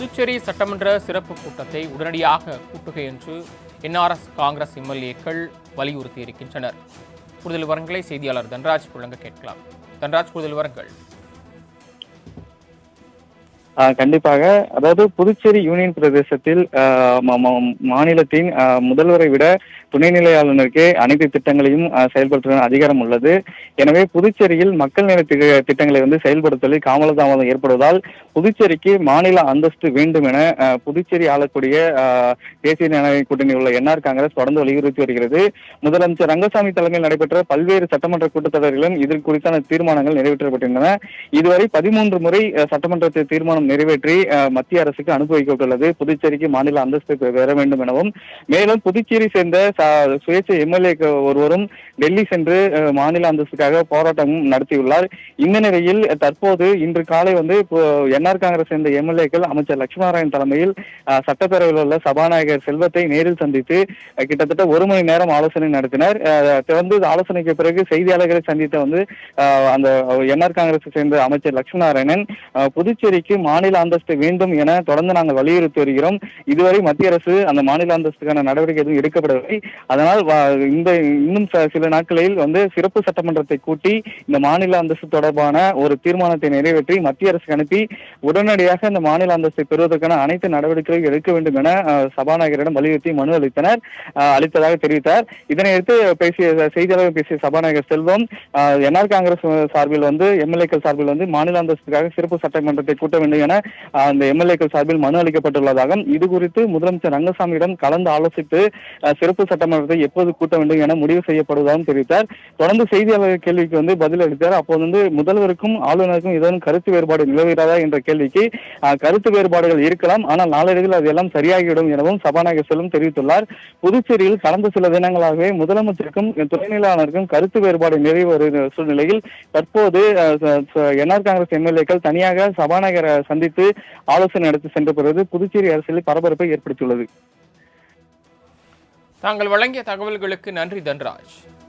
புதுச்சேரி சட்டமன்ற சிறப்பு கூட்டத்தை உடனடியாக கூட்டுக என்று என்ஆர்எஸ் காங்கிரஸ் எம்எல்ஏக்கள் வலியுறுத்தி இருக்கின்றனர். கூடுதல் விவரங்களை செய்தியாளர் தன்ராஜ் புழங்க கேட்கலாம். தன்ராஜ் கூடுதல் விவரங்கள். ஆஹ் கண்டிப்பாக. அதாவது புதுச்சேரி யூனியன் பிரதேசத்தில் ஆஹ் மாநிலத்தின் முதல்வரை விட துணைநிலை ஆளுநருக்கே அனைத்து திட்டங்களையும் செயல்படுத்துவதன் அதிகாரம் உள்ளது. எனவே புதுச்சேரியில் மக்கள் நிலை திட்டங்களை வந்து செயல்படுத்துவதில் காமலதாமதம் ஏற்படுவதால் புதுச்சேரிக்கு மாநில அந்தஸ்து வேண்டும் என புதுச்சேரி ஆளக்கூடிய தேசிய ஜனநாயக கூட்டணி உள்ள என்ஆர் காங்கிரஸ் தொடர்ந்து வலியுறுத்தி வருகிறது. முதலமைச்சர் ரங்கசாமி தலைமையில் நடைபெற்ற பல்வேறு சட்டமன்ற கூட்டத்தொடரிலும் இது குறித்தான தீர்மானங்கள் நிறைவேற்றப்பட்டிருந்தன. இதுவரை பதிமூன்று முறை சட்டமன்றத்தை தீர்மானம் நிறைவேற்றி மத்திய அரசுக்கு அனுப்பி வைக்கப்பட்டுள்ளது. புதுச்சேரிக்கு மாநில அந்தஸ்து பெற வேண்டும் எனவும் மேலும் புதுச்சேரி சேர்ந்த சுயேட்சை எம்எல்ஏ ஒருவரும் டெல்லி சென்று மாநில அந்தஸ்துக்காக போராட்டம் நடத்தியுள்ளார். இந்த நிலையில் தற்போது இன்று காலை வந்து என்ஆர் காங்கிரஸ் சேர்ந்த எம்எல்ஏக்கள் அமைச்சர் லட்சுமணாராயன் தலைமையில் சட்டப்பேரவையில் உள்ள சபாநாயகர் செல்வத்தை நேரில் சந்தித்து கிட்டத்தட்ட ஒரு மணி நேரம் ஆலோசனை நடத்தினர். தொடர்ந்து ஆலோசனைக்கு பிறகு செய்தியாளர்களை சந்தித்த வந்து அந்த என்ஆர் காங்கிரஸ் சேர்ந்த அமைச்சர் லட்சுமணாராயணன் புதுச்சேரிக்கு மாநில அந்தஸ்து வேண்டும் என தொடர்ந்து நாங்கள் வலியுறுத்தி வருகிறோம். இதுவரை மத்திய அரசு அந்த மாநில அந்தஸ்துக்கான நடவடிக்கை எதுவும் எடுக்கப்படவில்லை. அதனால் இந்த இன்னும் சில நாட்களில் வந்து சிறப்பு சட்டமன்றத்தை கூட்டி இந்த மாநில அந்தஸ்து தொடர்பான ஒரு தீர்மானத்தை நிறைவேற்றி மத்திய அரசுக்கு அனுப்பி உடனடியாக இந்த மாநில அந்தஸ்தை பெறுவதற்கான அனைத்து நடவடிக்கைகளும் எடுக்க வேண்டும் என சபாநாயகரிடம் வலியுறுத்தி மனு அளித்தனர். அளித்ததாக தெரிவித்தார். இதனையடுத்து பேசிய செய்தியாளர்கள் பேசிய சபாநாயகர் செல்வம் என்ஆர் காங்கிரஸ் சார்பில் வந்து எம்எல்ஏக்கள் சார்பில் வந்து மாநில அந்தஸ்துக்காக சிறப்பு சட்டமன்றத்தை கூட்ட வேண்டும் என அந்த எம்எல்ஏக்கள் சார்பில் மனு அளிக்கப்பட்டுள்ளதாகவும் இது குறித்து முதலமைச்சர் ரங்கசாமியிடம் கலந்து ஆலோசித்து சிறப்பு சட்ட சட்டமன்றத்தை எப்போது கூட்ட வேண்டும் என முடிவு செய்யப்படுவதாகவும் தெரிவித்தார். தொடர்ந்து செய்தியாளர் கேள்விக்கு வந்து பதில் அளித்தார். அப்போது வந்து முதல்வருக்கும் ஆளுநருக்கும் ஏதேனும் கருத்து வேறுபாடு நிலவுகிறதா என்ற கேள்விக்கு கருத்து வேறுபாடுகள் இருக்கலாம். ஆனால் நாளடைவில் அது எல்லாம் சரியாகிவிடும் எனவும் சபாநாயகர் செல்வம் தெரிவித்துள்ளார். புதுச்சேரியில் கடந்த சில தினங்களாகவே முதலமைச்சருக்கும் துணைநிலாளருக்கும் கருத்து வேறுபாடு நிறைவு வருகிற சூழ்நிலையில் தற்போது என்ஆர் காங்கிரஸ் எம்எல்ஏக்கள் தனியாக சபாநாயகரை சந்தித்து ஆலோசனை நடத்தி சென்ற பிறகு புதுச்சேரி அரசியலில் பரபரப்பை ஏற்படுத்தியுள்ளது. தாங்கள் வழங்கிய தகவல்களுக்கு நன்றி தன்ராஜ்.